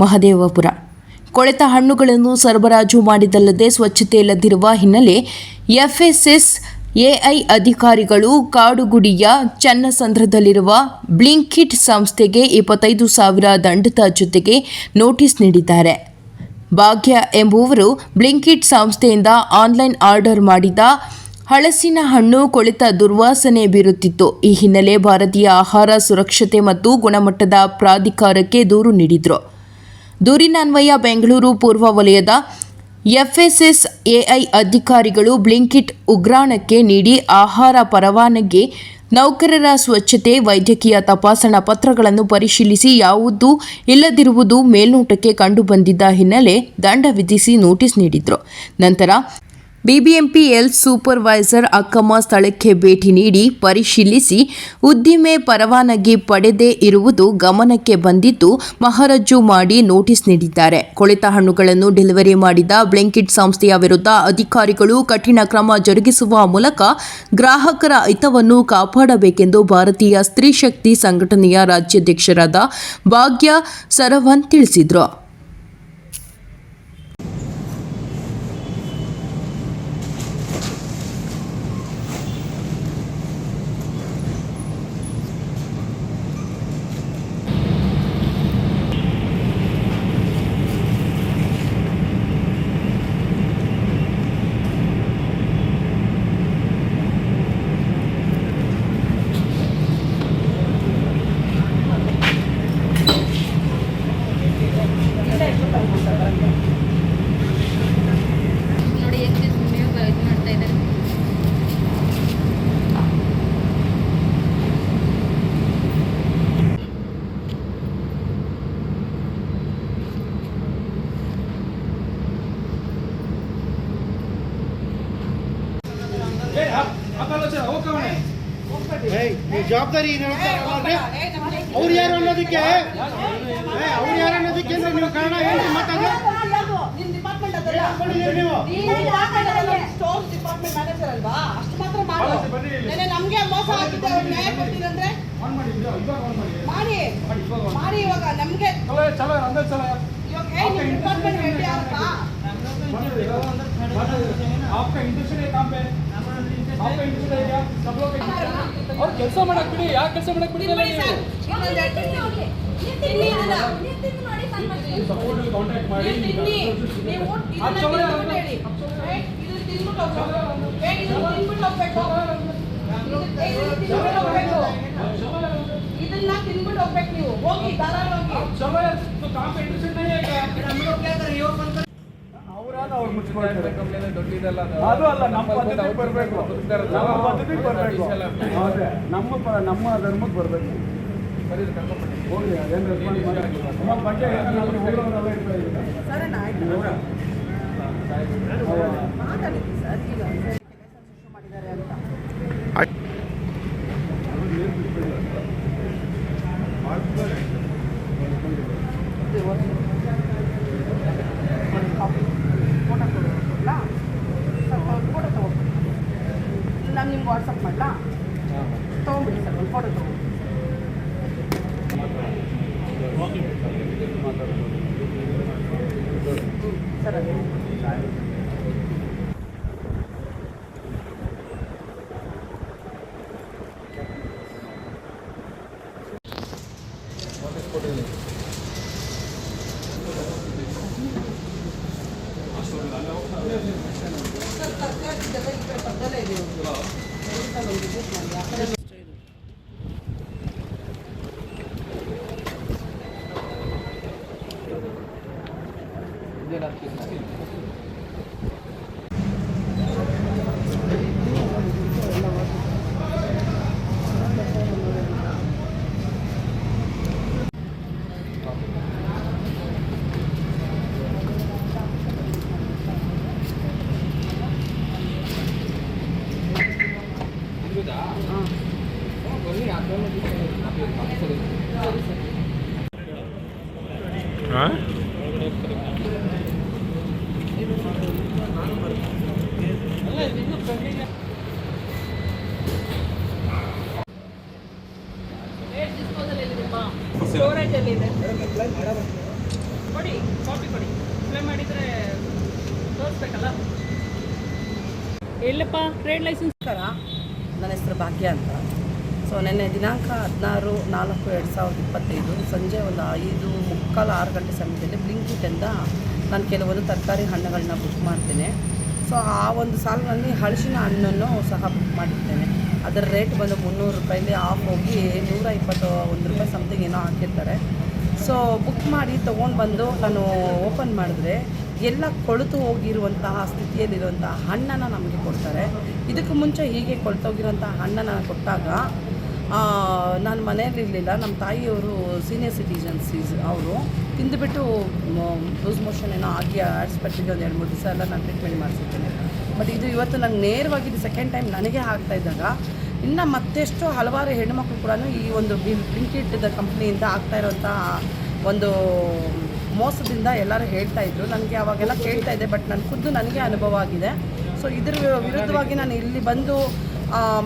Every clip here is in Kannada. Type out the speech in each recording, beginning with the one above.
ಮಹದೇವಪುರ. ಕೊಳೆತ ಹಣ್ಣುಗಳನ್ನು ಸರಬರಾಜು ಮಾಡಿದಲ್ಲದೆ ಸ್ವಚ್ಛತೆ ಇಲ್ಲದಿರುವ ಹಿನ್ನೆಲೆ ಎಫ್ಎಸ್ಎಸ್ ಎಐ ಅಧಿಕಾರಿಗಳು ಕಾಡುಗುಡಿಯ ಚನ್ನಸಂದ್ರದಲ್ಲಿರುವ ಬ್ಲಿಂಕಿಟ್ ಸಂಸ್ಥೆಗೆ ಇಪ್ಪತ್ತೈದು ಸಾವಿರ ದಂಡದ ಜೊತೆಗೆ ನೋಟಿಸ್ ನೀಡಿದ್ದಾರೆ. ಭಾಗ್ಯ ಎಂಬುವರು ಬ್ಲಿಂಕಿಟ್ ಸಂಸ್ಥೆಯಿಂದ ಆನ್ಲೈನ್ ಆರ್ಡರ್ ಮಾಡಿದ ಹಳಸಿನ ಹಣ್ಣು ಕೊಳೆತ ದುರ್ವಾಸನೆ ಬೀರುತ್ತಿತ್ತು. ಈ ಹಿನ್ನೆಲೆ ಭಾರತೀಯ ಆಹಾರ ಸುರಕ್ಷತೆ ಮತ್ತು ಗುಣಮಟ್ಟದ ಪ್ರಾಧಿಕಾರಕ್ಕೆ ದೂರು ನೀಡಿದರು. ದೂರಿನನ್ವಯ ಬೆಂಗಳೂರು ಪೂರ್ವ ವಲಯದ ಎಫ್ಎಸ್ಎಸ್ ಎಐ ಅಧಿಕಾರಿಗಳು ಬ್ಲಿಂಕಿಟ್ ಉಗ್ರಾಣಕ್ಕೆ ನೀಡಿ ಆಹಾರ ಪರವಾನಗಿ, ನೌಕರರ ಸ್ವಚ್ಛತೆ, ವೈದ್ಯಕೀಯ ತಪಾಸಣಾ ಪತ್ರಗಳನ್ನು ಪರಿಶೀಲಿಸಿ ಯಾವುದೂ ಇಲ್ಲದಿರುವುದು ಮೇಲ್ನೋಟಕ್ಕೆ ಕಂಡುಬಂದಿದ್ದ ಹಿನ್ನೆಲೆ ದಂಡ ವಿಧಿಸಿ ನೋಟಿಸ್ ನೀಡಿದ್ರು. ನಂತರ ಬಿಬಿಎಂಪಿ ಎಲ್ ಸೂಪರ್ವೈಸರ್ ಅಕ್ಕಮ್ಮ ಸ್ಥಳಕ್ಕೆ ಭೇಟಿ ನೀಡಿ ಪರಿಶೀಲಿಸಿ ಉದ್ದಿಮೆ ಪರವಾನಗಿ ಪಡೆದೇ ಇರುವುದು ಗಮನಕ್ಕೆ ಬಂದಿದ್ದು ಮಹರಜ್ಜು ಮಾಡಿ ನೋಟಿಸ್ ನೀಡಿದ್ದಾರೆ. ಕೊಳೆತ ಹಣ್ಣುಗಳನ್ನು ಡೆಲಿವರಿ ಮಾಡಿದ ಬ್ಲಿಂಕಿಟ್ ಸಂಸ್ಥೆಯ ವಿರುದ್ಧ ಅಧಿಕಾರಿಗಳು ಕಠಿಣ ಕ್ರಮ ಜರುಗಿಸುವ ಮೂಲಕ ಗ್ರಾಹಕರ ಹಿತವನ್ನು ಕಾಪಾಡಬೇಕೆಂದು ಭಾರತೀಯ ಸ್ತ್ರೀ ಶಕ್ತಿ ಸಂಘಟನೆಯ ರಾಜ್ಯಾಧ್ಯಕ್ಷರಾದ ಭಾಗ್ಯ ಸರವನ್ ತಿಳಿಸಿದರು ನೋಡಿ ಎಷ್ಟು ಸುಮ್ಮನೆ ಇದು ಮಾಡ್ತಾ ಇದ್ದಾರೆ ಏಯ್, ಈ ಜವಾಬ್ದಾರಿ ಏನ್ ಹೇಳ್ತಾರಲ್ಲ ಅವ್ರು ಯಾರು ಅನ್ನೋದಕ್ಕೆ ಅವ್ರು ಯಾರು ಅನ್ನೋದಕ್ಕೆ ಅಂದ್ರೆ ನೀವು ಕಾರಣ ಏನು ಮಾತಾಡಿ ನಿಮ್ ಡಿಪಾರ್ಟ್ಮೆಂಟ್ ಅದಲ್ಲ ನೀವು ನೀನು ಸ್ಟೋರ್ ಡಿಪಾರ್ಟ್ಮೆಂಟ್ ಮ್ಯಾನೇಜರ್ ಅಲ್ವಾ ಅಷ್ಟು ಮಾತ್ರ ಮಾಡು ನೆನ್ನೆ ನಮ್ಗೆ ಮೋಸ ಆಗಿದೆ ಅವ್ರು ನ್ಯಾಯ ಕೊಡ್ತೀರಂದ್ರೆ ಮಾಡಿ ಮಾಡಿ ಇವಾಗ ನಮ್ಗೆ ಇವಾಗ ಏ ನಿಮ್ ಡಿಪಾರ್ಟ್ಮೆಂಟ್ ರೆಡಿ ಆಗುತ್ತಾ आपका इंटेंशन है काम पे ಅವ್ರು ಕೆಲಸ ಮಾಡಕ್ ಬಿಡಿ ಯಾಕೆ ಕೆಲಸ ಮಾಡಕ್ ಬಿಡಿ ಕಾಂಟ್ಯಾಕ್ಟ್ ಮಾಡಿ ಇದನ್ನ ತಿನ್ಬಿಟ್ಟು ಹೋಗ್ಬೇಕು ನೀವು. ಹೋಗಿ ದಾರ ಹೋಗಿ ಕಾಂಪಿಟೇಷನ್ ಅದು. ಅಲ್ಲ ನಮ್ಮ ಪದ್ಧತಿಗೆ ಬರಬೇಕು. ನಮ್ಮ ಪದ್ಧತಿಗೆ ಬರಬೇಕು. ಅದೇ ನಮ್ಮ ಪ- ನಮ್ಮ ಧರ್ಮಕ್ಕೆ ಬರಬೇಕು. ಹೋಗ್ಲಿ ಅದೇನು ರೆಸ್ಪಾನ್ಸ್ ಮಾಡಿ. ನಮ್ಮ ಬಗ್ಗೆ ಏನಾದ್ರು ಹೋಗೋರೆಲ್ಲ ಇರ್ತಾ ಇಲ್ಲ. ಸರಿ ಆಯ್ತು ಮಾತಾಡಿದ್ವಿ ಸರ್ ಈಗ ಸರ್ ಇಶ್ಯೂ ಮಾಡಿದ್ದಾರೆ ಅಂತ ಫೋಟೋ ಕೊಡೋಲ್ಲ ಸ್ವಲ್ಪ ಫೋಟೋ ತೊಗೊಬಿಡಿ ನಾನು ನಿಮ್ಗೆ ವಾಟ್ಸಪ್ ಮಾಡಲಾ? ತೊಗೊಂಬಿಡಿ ಸರ್ ಒಂದು ಫೋಟೋ ತೊಗೊಂಡು ಸರ್ ಅದೇ. 데나 뒤에서 사진 All right. ತೋರಿಸ್ಬೇಕಲ್ಲ ಟ್ರೇಡ್ ಲೈಸೆನ್ಸ್ ನನ್ನ ಹೆಸರು ಭಾಗ್ಯ ಅಂತ. ಸೊ ನಿನ್ನೆ ದಿನಾಂಕ ಹದಿನಾರು, ನಾಲ್ಕು, ಎರಡು ಸಾವಿರದ ಇಪ್ಪತ್ತೈದು ಸಂಜೆ ಒಂದು ಐದು ಮುಕ್ಕಾಲು ಆರು ಗಂಟೆ ಸಮಯದಲ್ಲಿ ಬ್ಲಿಂಕಿಟಿಂದ ನಾನು ಕೆಲವೊಂದು ತರಕಾರಿ ಹಣ್ಣುಗಳನ್ನ ಬುಕ್ ಮಾಡ್ತೇನೆ. ಸೊ ಆ ಒಂದು ಸಾಲಿನಲ್ಲಿ ಹಳಸಿನ ಹಣ್ಣನ್ನು ಸಹ ಬುಕ್ ಮಾಡಿರ್ತೇನೆ. ಅದರ ರೇಟ್ ಬಂದು ಮುನ್ನೂರು ರೂಪಾಯಲ್ಲಿ ಆಫ್ ಹೋಗಿ ನೂರ ಇಪ್ಪತ್ತು ಒಂದು ರೂಪಾಯಿ ಸಮಥಿಂಗ್ ಏನೋ ಹಾಕಿರ್ತಾರೆ. ಸೊ ಬುಕ್ ಮಾಡಿ ತೊಗೊಂಡು ಬಂದು ನಾನು ಓಪನ್ ಮಾಡಿದ್ರೆ ಎಲ್ಲ ಕೊಳೆತು ಹೋಗಿರುವಂತಹ ಸ್ಥಿತಿಯಲ್ಲಿರುವಂತಹ ಹಣ್ಣನ್ನು ನಮಗೆ ಕೊಡ್ತಾರೆ. ಇದಕ್ಕೆ ಮುಂಚೆ ಹೀಗೆ ಕೊಳ್ತೋಗಿರುವಂತಹ ಹಣ್ಣನ್ನು ಕೊಟ್ಟಾಗ ನಾನು ಮನೆಯಲ್ಲಿರಲಿಲ್ಲ. ನಮ್ಮ ತಾಯಿಯವರು ಸೀನಿಯರ್ ಸಿಟಿಜನ್ಸ್ ಅವರು. ತಿಂದುಬಿಟ್ಟು ಲೂಸ್ ಮೋಷನ್ ಏನೋ ಆಗಿ ಆಸ್ಪತ್ರೆಗೆ ಒಂದು ಎರಡು ಮೂರು ದಿವಸ ಎಲ್ಲ ನಾನು ಟ್ರೀಟ್ಮೆಂಟ್ ಮಾಡಿಸಿದ್ದೇನೆ ಬಟ್ ಇದು ಇವತ್ತು ನಂಗೆ ನೇರವಾಗಿ ಇದು ಸೆಕೆಂಡ್ ಟೈಮ್ ನನಗೆ ಆಗ್ತಾ ಇದ್ದಾಗ, ಇನ್ನು ಮತ್ತೆಷ್ಟು ಹಲವಾರು ಹೆಣ್ಣುಮಕ್ಳು ಕೂಡ ಈ ಒಂದು ಬ್ಲಿಂಕಿಟ್ ಕಂಪ್ನಿಯಿಂದ ಆಗ್ತಾ ಇರೋಂಥ ಒಂದು ಮೋಸದಿಂದ ಎಲ್ಲರೂ ಹೇಳ್ತಾ ಇದ್ರು. ನನಗೆ ಅವಾಗೆಲ್ಲ ಕೇಳ್ತಾ ಇದೆ ಬಟ್ ನನ್ನ ಖುದ್ದು ನನಗೆ ಅನುಭವ ಆಗಿದೆ. ಸೊ ಇದ್ರ ವಿರುದ್ಧವಾಗಿ ನಾನು ಇಲ್ಲಿ ಬಂದು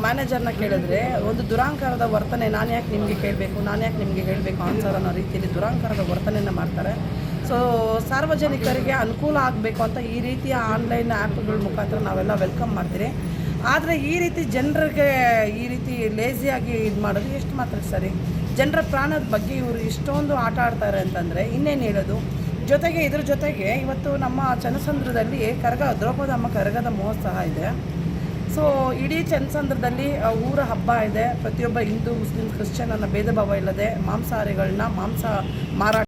ಮ್ಯಾನೇಜರ್ನ ಕೇಳಿದ್ರೆ, ಒಂದು ದುರಾಂಕಾರದ ವರ್ತನೆ ನಾನು ಯಾಕೆ ನಿಮಗೆ ಕೇಳಬೇಕು ನಾನು ಯಾಕೆ ನಿಮಗೆ ಹೇಳಬೇಕು ಆನ್ಸರ್ ಅನ್ನೋ ರೀತಿಯಲ್ಲಿ ದುರಾಂಕಾರದ ವರ್ತನೆಯನ್ನು ಮಾಡ್ತಾರೆ. ಸೊ ಸಾರ್ವಜನಿಕರಿಗೆ ಅನುಕೂಲ ಆಗಬೇಕು ಅಂತ ಈ ರೀತಿಯ ಆನ್ಲೈನ್ ಆ್ಯಪ್ಗಳ ಮುಖಾಂತರ ನಾವೆಲ್ಲ ವೆಲ್ಕಮ್ ಮಾಡ್ತೀರಿ. ಆದರೆ ಈ ರೀತಿ ಜನರಿಗೆ ಈ ರೀತಿ ಲೇಜಿಯಾಗಿ ಇದು ಮಾಡೋದು ಎಷ್ಟು ಮಾತ್ರ ಸರಿ. ಜನರ ಪ್ರಾಣದ ಬಗ್ಗೆ ಇವರು ಇಷ್ಟೊಂದು ಆಟ ಆಡ್ತಾರೆ ಅಂತಂದರೆ, ಇನ್ನೇನು ಹೇಳೋದು? ಜೊತೆಗೆ ಇದ್ರ ಜೊತೆಗೆ ಇವತ್ತು ನಮ್ಮ ಜನಸಂದ್ರದಲ್ಲಿ ಕರಗ, ದ್ರೌಪದಮ್ಮ ಕರಗದ ಮಹೋತ್ಸವ ಇದೆ. ಸೊ ಇಡೀ ಚನ್ನಸಂದ್ರದಲ್ಲಿ ಆ, ಊರ ಹಬ್ಬ ಇದೆ. ಪ್ರತಿಯೊಬ್ಬ ಹಿಂದೂ ಮುಸ್ಲಿಂ ಕ್ರಿಶ್ಚಿಯನ್ ಅನ್ನೋ ಭೇದ ಭಾವ ಇಲ್ಲದೆ ಮಾಂಸಾಹಾರಿಗಳನ್ನ ಮಾಂಸ ಮಾರಾಟ